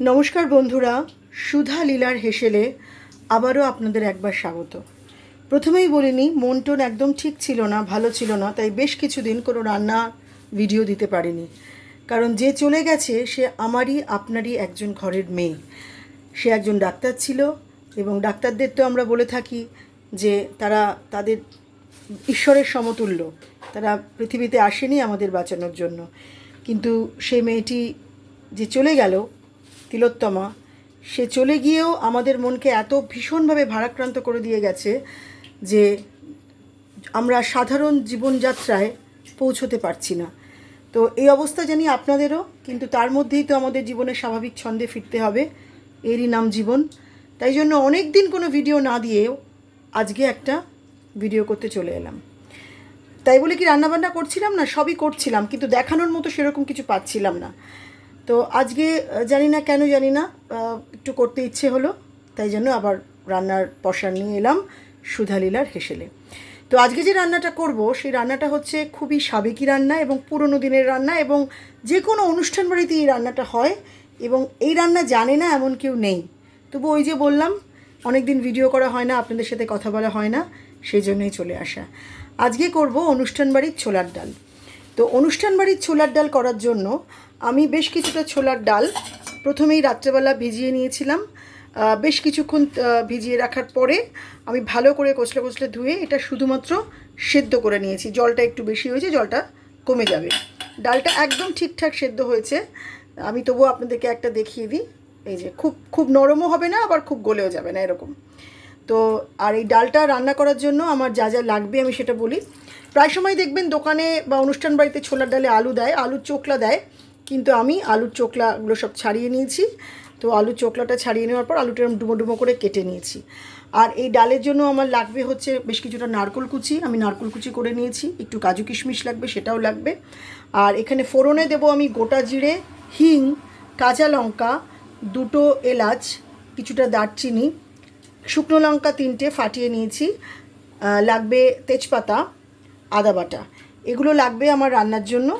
নমস্কার বন্ধুরা, সুধা লীলার হেসেলে আবারও আপনাদের একবার স্বাগত। প্রথমেই বলিনি মন টোন একদম ঠিক ছিল না, ভালো ছিল না, তাই বেশ কিছুদিন কোনো রান্না ভিডিও দিতে পারিনি। কারণ যে চলে গেছে, সে আমারই, আপনারই একজন ঘরের মেয়ে। সে একজন ডাক্তার ছিল এবং ডাক্তারদের তো আমরা বলে থাকি যে তারা তাদের ঈশ্বরের সমতুল্য। তারা পৃথিবীতে আসেনি আমাদের বাঁচানোর জন্য। কিন্তু সেই মেয়েটি যে চলে গেল তিলোত্তমা, সে চলে গিয়েও আমাদের মনকে এত ভীষণভাবে ভারাক্রান্ত করে দিয়ে গেছে যে আমরা সাধারণ জীবনযাত্রায় পৌঁছতে পারছি না। তো এই অবস্থা জানি আপনাদেরও, কিন্তু তার মধ্যেই তো আমাদের জীবনের স্বাভাবিক ছন্দে ফিরতে হবে। এরই নাম জীবন। তাই জন্য অনেক দিন কোনো ভিডিও না দিয়েও আজকে একটা ভিডিও করতে চলে এলাম। তাই বলে কি রান্নাবান্না করছিলাম না? সবই করছিলাম, কিন্তু দেখানোর মতো সেরকম কিছু পাচ্ছিলাম না। তো আজকে জানি না কেন জানি না একটু করতে ইচ্ছে হলো, তাই জন্য আবার রান্নার পশার নিয়ে এলাম সুধালীলার হেসেলে। তো আজকে যে রান্নাটা করব, সেই রান্নাটা হচ্ছে খুবই সাবেকি রান্না এবং পুরনো দিনের রান্না এবং যে কোনো অনুষ্ঠান বাড়িতে এই রান্নাটা হয় এবং এই রান্না জানে না এমন কেউ নেই। তবু ওই যে বললাম অনেক দিন ভিডিও করা হয় না, আপনাদের সাথে কথা বলা হয় না, সেই জন্যই চলে আসা। আজকে করব অনুষ্ঠান বাড়ির ছোলার ডাল। তো অনুষ্ঠান বাড়ির ছোলার ডাল করার জন্য আমি বেশ কিছুটা ছোলার ডাল প্রথমেই রাত্রেবেলা ভিজিয়ে নিয়েছিলাম। বেশ কিছুক্ষণ ভিজিয়ে রাখার পরে আমি ভালো করে কচলে কচলে ধুয়ে এটা শুধুমাত্র সেদ্ধ করে নিয়েছি। জলটা একটু বেশি হয়েছে, জলটা কমে যাবে। ডালটা একদম ঠিকঠাক সেদ্ধ হয়েছে। আমি তবুও আপনাদেরকে একটা দেখিয়ে দিই। এই যে, খুব খুব নরমও হবে না, আবার খুব গলেও যাবে না, এরকম। তো, আর এই ডালটা রান্না করার জন্য আমার যা যা লাগবে আমি সেটা বলি। প্রায় সময় দেখবেন দোকানে বা অনুষ্ঠান বাড়িতে ছোলার ডালে আলু দেয়, আলুর চোকলা দেয়। কিন্তু আমি আলুর চোকলাগুলো সব ছাড়িয়ে নিয়েছি। তো আলুর চোকলাটা ছাড়িয়ে নেওয়ার পর আলুটা ডুমো ডুমো করে কেটে নিয়েছি। আর এই ডালের জন্য আমার লাগবে হচ্ছে বেশ কিছুটা নারকোল কুচি। আমি নারকোল কুচি করে নিয়েছি। একটু কাজু কিশমিশ লাগবে, সেটাও লাগবে। আর এখানে ফোড়নে দেবো আমি গোটা জিরে, হিং, কাঁচা লঙ্কা, দুটো এলাচ, কিছুটা দারচিনি, শুকনো লঙ্কা তিনটে ফাটিয়ে নিয়েছি। লাগবে তেজপাতা, আদা বাটা। এগুলো লাগবে আমার রান্নার জন্য।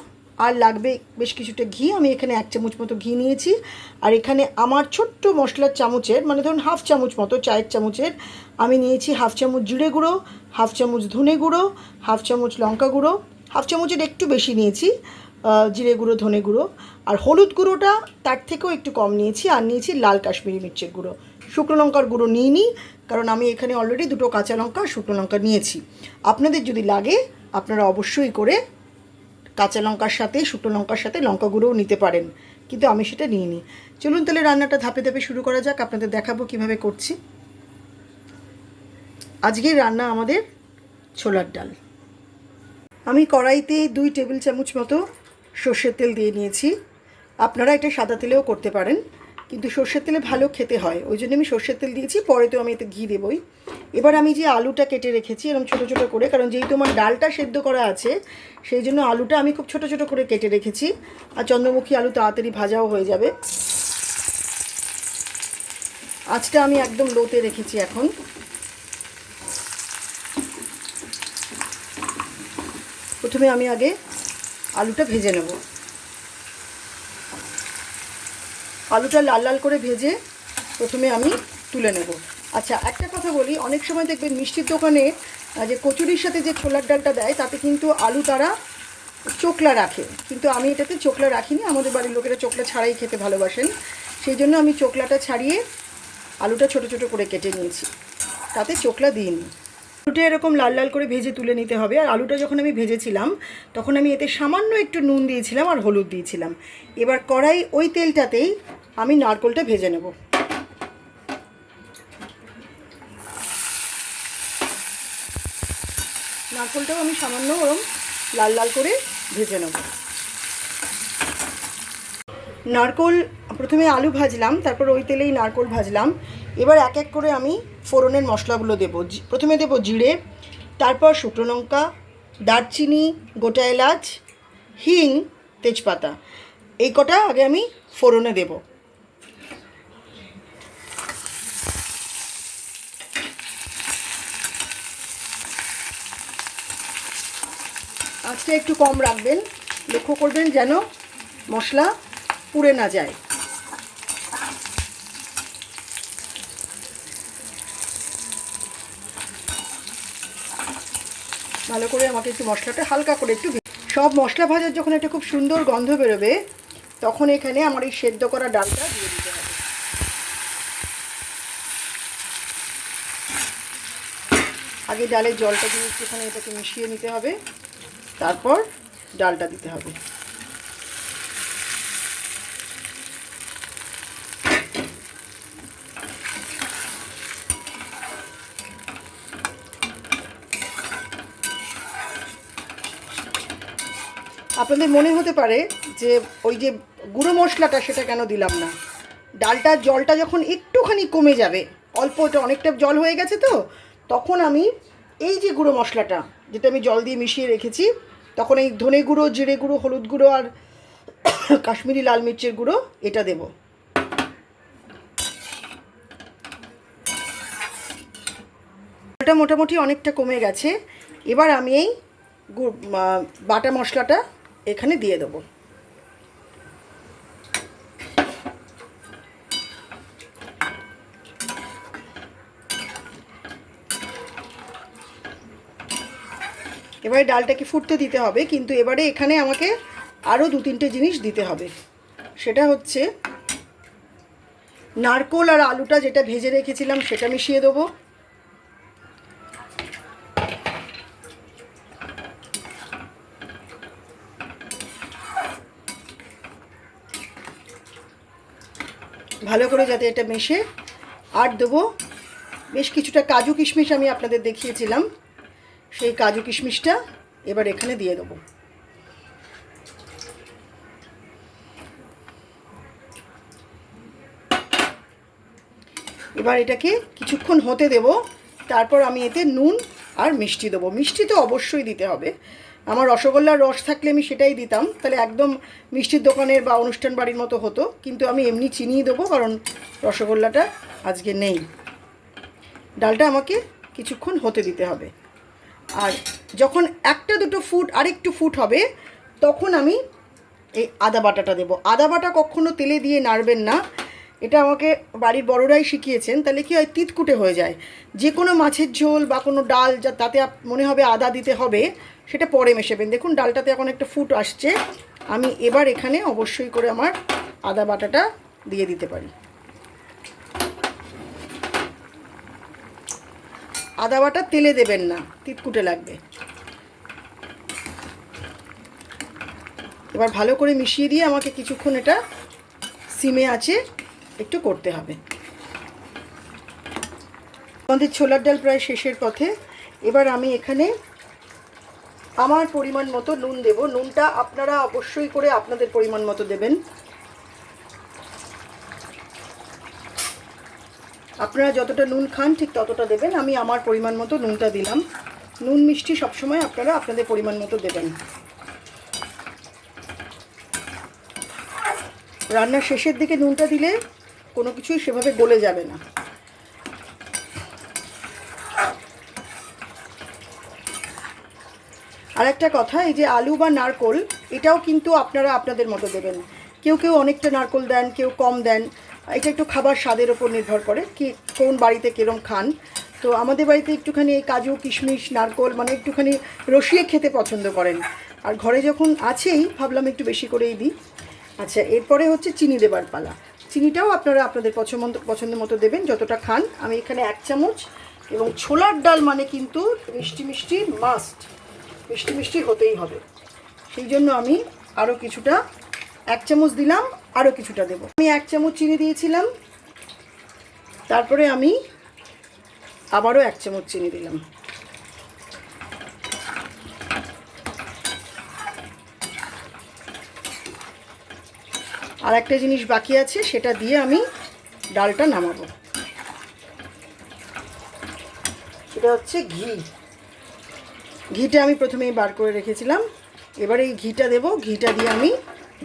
আর লাগবে বেশ কিছুটা ঘি। আমি এখানে এক চামচ মতো ঘি নিয়েছি। আর এখানে আমার ছোট্ট মশলার চামচের মানে ধরুন হাফ চামচ মতো, চায়ের চামচের, আমি নিয়েছি হাফ চামচ জিরে গুঁড়ো, হাফ চামচ ধনে গুঁড়ো, হাফ চামচ লঙ্কা গুঁড়ো, হাফ চামচের একটু বেশি নিয়েছি জিরে গুঁড়ো, ধনে গুঁড়ো। আর হলুদ গুঁড়োটা তার থেকেও একটু কম নিয়েছি, আর নিয়েছি লাল কাশ্মীরি মির্চের গুঁড়ো। শুকনো লঙ্কার গুঁড়ো নিইনি, কারণ আমি এখানে অলরেডি দুটো কাঁচা লঙ্কা শুকনো লঙ্কা নিয়েছি। আপনাদের যদি লাগে, আপনারা অবশ্যই করে কাঁচা লঙ্কার সাথে, শুকনো লঙ্কার সাথে লঙ্কা গুঁড়োও নিতে পারেন। কিন্তু আমি সেটা নিইনি। চলুন তাহলে রান্নাটা ধাপে ধাপে শুরু করা যাক। আপনাদের দেখাবো কীভাবে করছি। আজকের রান্না আমাদের ছোলার ডাল। আমি কড়াইতে দুই টেবিল চামচ মতো সর্ষের তেল দিয়ে নিয়েছি। আপনারা এটা সাদা তেলেও করতে পারেন। কিন্তু সর্ষের তেলে ভালো খেতে হয়। ওই জন্য আমি সর্ষের তেল দিয়েছি। পরে তো আমি এতে ঘি দেবই। এবার আমি যে আলুটা কেটে রেখেছি এরকম ছোটো ছোটো করে, কারণ যেহেতু আমার ডালটা সেদ্ধ করা আছে, সেই জন্য আলুটা আমি খুব ছোটো ছোটো করে কেটে রেখেছি। আর চন্দ্রমুখী আলু তাড়াতাড়ি ভাজাও হয়ে যাবে। আঁচটা আমি একদম লোতে রেখেছি এখন। প্রথমে আমি আগে আলুটা ভেজে নেব। আলুটা লাল লাল করে ভেজে প্রথমে আমি তুলে নেব। আচ্ছা একটা কথা বলি, অনেক সময় দেখবেন মিষ্টির দোকানে যে কচুরির সাথে যে ছোলার ডালটা দেয়, তাতে কিন্তু আলু তারা চোকলা রাখে। কিন্তু আমি এটাতে চোকলা রাখিনি, আমাদের বাড়ির লোকেরা চোকলা ছাড়াই খেতে ভালোবাসেন। সেই জন্য আমি চোকলাটা ছাড়িয়ে আলুটা ছোট ছোট করে কেটে নিয়েছি। তাতে চোকলা দিইনি। আলুটা এরকম লাল লাল করে ভেজে তুলে নিতে হবে। আর আলুটা যখন আমি ভেজেছিলাম, তখন আমি এতে সামান্য একটু নুন দিয়েছিলাম আর হলুদ দিয়েছিলাম। এবার কড়াই ওই তেলটাতেই আমি নারকোলটা ভেজে নেব। নারকোলটাও আমি সামান্য ওরম লাল লাল করে ভেজে নেব। নারকোল প্রথমে আলু ভাজলাম, তারপর ওই তেলেই নারকোল ভাজলাম। এবার এক এক করে আমি ফোড়নের মশলাগুলো দেবো। প্রথমে দেবো জিরে, তারপর শুকনো লঙ্কা, দারচিনি, গোটা এলাচ, হিং, তেজপাতা। এই কটা আগে আমি ফোড়নে দেব। আঁচটা একটু কম রাখবেন। লক্ষ্য করবেন যেন মশলা পুড়ে না যায়। ভালো করে আমাকে একটু মশলাটা হালকা করে একটু সব মশলা ভাজার যখন একটা খুব সুন্দর গন্ধ বেরোবে, তখন এখানে আমার এই সেদ্ধ করা ডালটা দিয়ে দিতে হবে। আগে ডালের জলটা দিয়ে একটুখানে এটাকে মিশিয়ে নিতে হবে। তারপর ডালটা দিতে হবে। আপনাদের মনে হতে পারে যে ওই যে গুঁড়ো মশলাটা সেটা কেন দিলাম না? ডালটার জলটা যখন একটুখানি কমে যাবে, অল্প এটা অনেকটা জল হয়ে গেছে তো, তখন আমি এই যে গুঁড়ো মশলাটা যেটা আমি জল দিয়ে মিশিয়ে রেখেছি, তখন এই ধনে গুঁড়ো, জিরে গুঁড়ো, হলুদ গুঁড়ো আর কাশ্মীরি লাল মির্চের গুঁড়ো এটা দেব। ওটা মোটামুটি অনেকটা কমে গেছে, এবার আমি এই বাটা মশলাটা এখানে দিয়ে দেবো। এবারে ডালটাকে ফুটতে দিতে হবে, কিন্তু এবারে এখানে আমাকে আরও দু তিনটে জিনিস দিতে হবে। সেটা হচ্ছে নারকোল আর আলুটা যেটা ভেজে রেখেছিলাম সেটা মিশিয়ে দেবো। ভালো করে যাতে এটা মেশে, আর দেবো বেশ কিছুটা কাজু কিশমিশ আমি আপনাদের দেখিয়েছিলাম। সেই কাজু কিশমিশটা এবার এখানে দিয়ে দেবো। এবার এটাকে কিছুক্ষণ হতে দেব, তারপর আমি এতে নুন আর মিষ্টি দেবো। মিষ্টি তো অবশ্যই দিতে হবে। আমার রসগোল্লার রস থাকলে আমি সেটাই দিতাম, তাহলে একদম মিষ্টির দোকানের বা অনুষ্ঠান বাড়ির মতো হতো, কিন্তু আমি এমনি চিনিই দেবো, কারণ রসগোল্লাটা আজকে নেই। ডালটা আমাকে কিছুক্ষণ হতে দিতে হবে। আর যখন একটা দুটো ফুট, আরেকটু ফুট হবে, তখন আমি এই আদা বাটাটা দেবো। আদা বাটা কখনো তেলে দিয়ে নাড়বেন না। এটা আমাকে বাড়ির বড়রাই শিখিয়েছেন, তাহলে কি হয়, তিতকুটে হয়ে যায়। যে কোনো মাছের ঝোল বা কোনো ডাল, যা তাতে মনে হবে আদা দিতে হবে, সেটা পরে মেশাবেন। দেখুন, ডালটাতে এখন একটা ফুট আসছে। আমি এবার এখানে অবশ্যই করে আমার আদা বাটাটা দিয়ে দিতে পারি। আদা বাটা তেলে দেবেন না, তিতকুটে লাগবে। এবার ভালো করে মিশিয়ে দিয়ে আমাকে কিছুক্ষণ এটা সিমে আছে, একটু করতে হবে। আমাদের ছোলার ডাল প্রায় শেষের পথে। এবার আমি এখানে আমার পরিমাণ মতো নুন দেব। নুনটা আপনারা অবশ্যই করে আপনাদের পরিমাণ মতো দেবেন। আপনারা যতটা নুন খান, ঠিক ততটা দেবেন। আমি আমার পরিমাণ মতো নুনটা দিলাম। নুন মিষ্টি সবসময় আপনারা আপনাদের পরিমাণ মতো দেবেন। রান্নার শেষের দিকে নুনটা দিলে কোনো কিছুই সেভাবে গলে যাবে না। আর একটা কথা, এই যে আলু বা নারকোল, এটাও কিন্তু আপনারা আপনাদের মতো দেবেন। কেউ কেউ অনেকটা নারকোল দেন, কেউ কম দেন। এটা একটু খাবার স্বাদের ওপর নির্ভর করে কি কোন বাড়িতে কিরম খান। তো আমাদের বাড়িতে একটুখানি এই কাজু, কিশমিশ, নারকোল মানে একটুখানি রসিয়ে খেতে পছন্দ করেন। আর ঘরে যখন আছেই, ভাবলাম একটু বেশি করেই দিই। আচ্ছা এরপরে হচ্ছে চিনি দেবার পালা। চিনিটাও আপনারা আপনাদের পছন্দ পছন্দ মতো দেবেন, যতটা খান। আমি এখানে এক চামচ এবং ছোলার ডাল মানে কিন্তু মিষ্টি মিষ্টি মাস্ট। মিষ্টি মিষ্টি হতেই হবে। সেই জন্য আমি আরও কিছুটা এক চামচ দিলাম আরও কিছুটা দেব। আমি এক চামচ চিনি দিয়েছিলাম, তারপরে আমি আবারও এক চামচ চিনি দিলাম। আর একটা জিনিস বাকি আছে, সেটা দিয়ে আমি ডালটা নামাবো। সেটা হচ্ছে ঘি। ঘিটা আমি প্রথমেই বার করে রেখেছিলাম। এবার এই ঘিটা দেব। ঘিটা দিয়ে আমি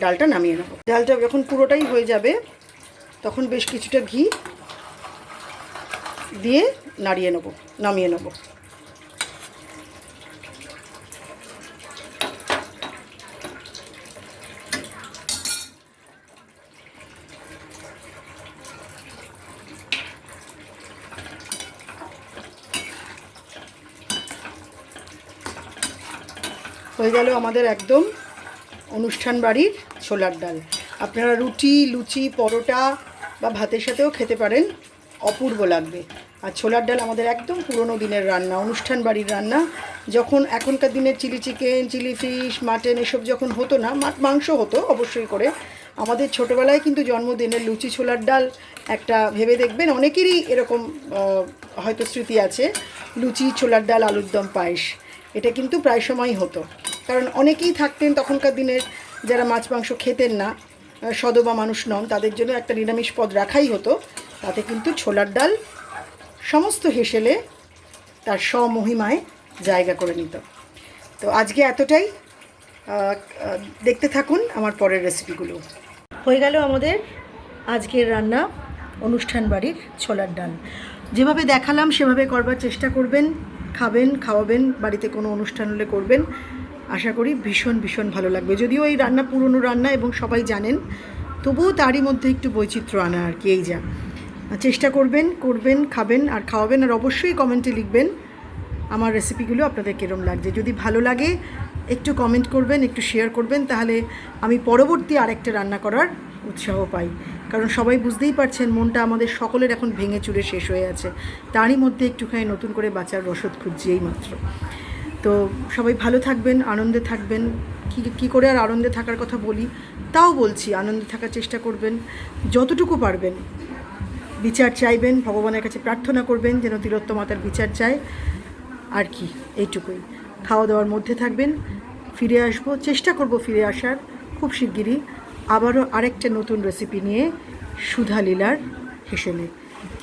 ডালটা নামিয়ে নেব। ডালটা যখন পুরোটাই হয়ে যাবে, তখন বেশ কিছুটা ঘি দিয়ে নাড়িয়ে নেব, নামিয়ে নেব। হয়ে গেল আমাদের একদম অনুষ্ঠান বাড়ির ছোলার ডাল। আপনারা রুটি, লুচি, পরোটা বা ভাতের সাথেও খেতে পারেন। অপূর্ব লাগবে। আর ছোলার ডাল আমাদের একদম পুরনো দিনের রান্না, অনুষ্ঠান বাড়ির রান্না। যখন এখনকার দিনের chilli chicken, chilli fish, mutton এসব যখন হতো না মাংস হতো অবশ্যই করে। আমাদের ছোটোবেলায় কিন্তু জন্মদিনের লুচি, ছোলার ডাল একটা ভেবে দেখবেন, অনেকেরই এরকম হয়তো স্মৃতি আছে। লুচি, ছোলার ডাল, আলুর দম, পায়েস। এটা কিন্তু প্রায় সময়ই হতো। কারণ অনেকেই থাকতেন তখনকার দিনের যারা মাছ, মাংস খেতেন না সদবা মানুষ নন, তাদের জন্য একটা নিরামিষ পদ রাখাই হতো। তাতে কিন্তু ছোলার ডাল সমস্ত হেসেলে তার স্বমহিমায় জায়গা করে নিত। তো আজকে এতটাই। দেখতে থাকুন আমার পরের রেসিপিগুলো। হয়ে গেল আমাদের আজকের রান্না, অনুষ্ঠান বাড়ির ছোলার ডাল। যেভাবে দেখালাম, সেভাবে করবার চেষ্টা করবেন, খাবেন, খাওয়াবেন, বাড়িতে কোনো অনুষ্ঠান হলে করবেন। আশা করি ভীষণ ভীষণ ভালো লাগবে। যদিও এই রান্না পুরনো রান্না এবং সবাই জানেন, তবুও তারই মধ্যে একটু বৈচিত্র্য আনা আর কি, এই যা। চেষ্টা করবেন করবেন, খাবেন আর খাওয়াবেন আর অবশ্যই কমেন্টে লিখবেন আমার রেসিপিগুলো আপনাদের কীরম লাগছে। যদি ভালো লাগে, একটু কমেন্ট করবেন, একটু শেয়ার করবেন, তাহলে আমি পরবর্তী আরেকটা রান্না করার উৎসাহ পাই। কারণ সবাই বুঝতেই পারছেন, মনটা আমাদের সকলের এখন ভেঙে চুরে শেষ হয়ে আছে। তারই মধ্যে একটুখানি নতুন করে বাঁচার রসদ খুঁজছি এই মাত্র তো সবাই ভালো থাকবেন, আনন্দে থাকবেন। কী কী করে আর আনন্দে থাকার কথা বলি, তাও বলছি, আনন্দে থাকার চেষ্টা করবেন, যতটুকু পারবেন। বিচার চাইবেন, ভগবানের কাছে প্রার্থনা করবেন, যেন তিলোত্তমাতার বিচার চায়। আর কি, এইটুকুই। খাওয়া দাওয়ার মধ্যে থাকবেন, ফিরে আসব, চেষ্টা করব ফিরে আসার, খুব শিগগিরই। আবারও আরেকটা নতুন রেসিপি নিয়ে সুধা লীলার হেসেলে।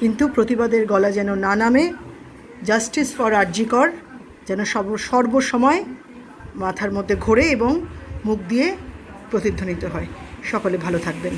কিন্তু প্রতিবাদের গলা যেন না নামে জাস্টিস ফর আরজিকর যেন সর্ব সর্বসময় মাথার মধ্যে ঘোরে এবং মুখ দিয়ে প্রতিধ্বনিত হয়। সকলে ভালো থাকবেন।